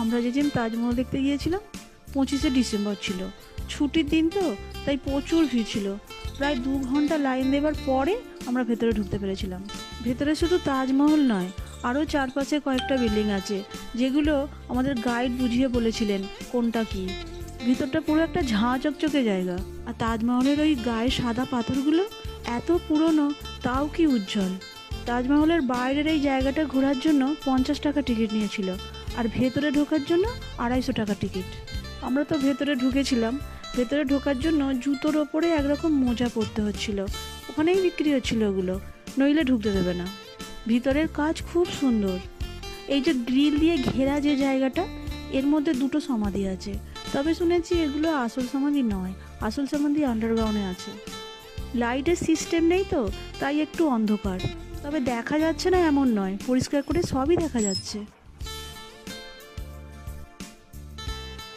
আমরা যেদিন তাজমহল দেখতে গিয়েছিলাম, পঁচিশে ডিসেম্বর ছিল। ছুটির দিন তো, তাই প্রচুর ভিড় ছিল। প্রায় দু ঘণ্টা লাইন দেবার পরে আমরা ভেতরে ঢুকতে পেরেছিলাম। ভেতরে শুধু তাজমহল নয়, আরও চারপাশে কয়েকটা বিল্ডিং আছে, যেগুলো আমাদের গাইড বুঝিয়ে বলেছিলেন কোনটা কি। ভিতরটা পুরো একটা ঝাঁ চকচকে জায়গা, আর তাজমহলের ওই গায়ে সাদা পাথরগুলো এত পুরনো, তাও কি উজ্জ্বল। তাজমহলের বাইরের এই জায়গাটা ঘোরার জন্য পঞ্চাশ টাকা টিকিট নিয়েছিল। আর ভেতরে ঢোকার জন্য আড়াইশো টাকা টিকিট। আমরা তো ভেতরে ঢুকেছিলাম। ভেতরে ঢোকার জন্য জুতোর ওপরে একরকম মোজা পরতে হচ্ছিল। ওখানেই বিক্রি হচ্ছিল ওগুলো। নইলে ঢুকতে দেবে না। ভিতরের কাজ খুব সুন্দর। এই যে গ্রিল দিয়ে ঘেরা যে জায়গাটা, এর মধ্যে দুটো সমাধি আছে। তবে শুনেছি এগুলো আসল সমাধি নয়। আসল সমাধি আন্ডারগ্রাউন্ডে আছে। লাইটের সিস্টেম নেই তো, তাই একটু অন্ধকার। তবে দেখা যাচ্ছে না এমন নয়। পরিষ্কার করে সবই দেখা যাচ্ছে।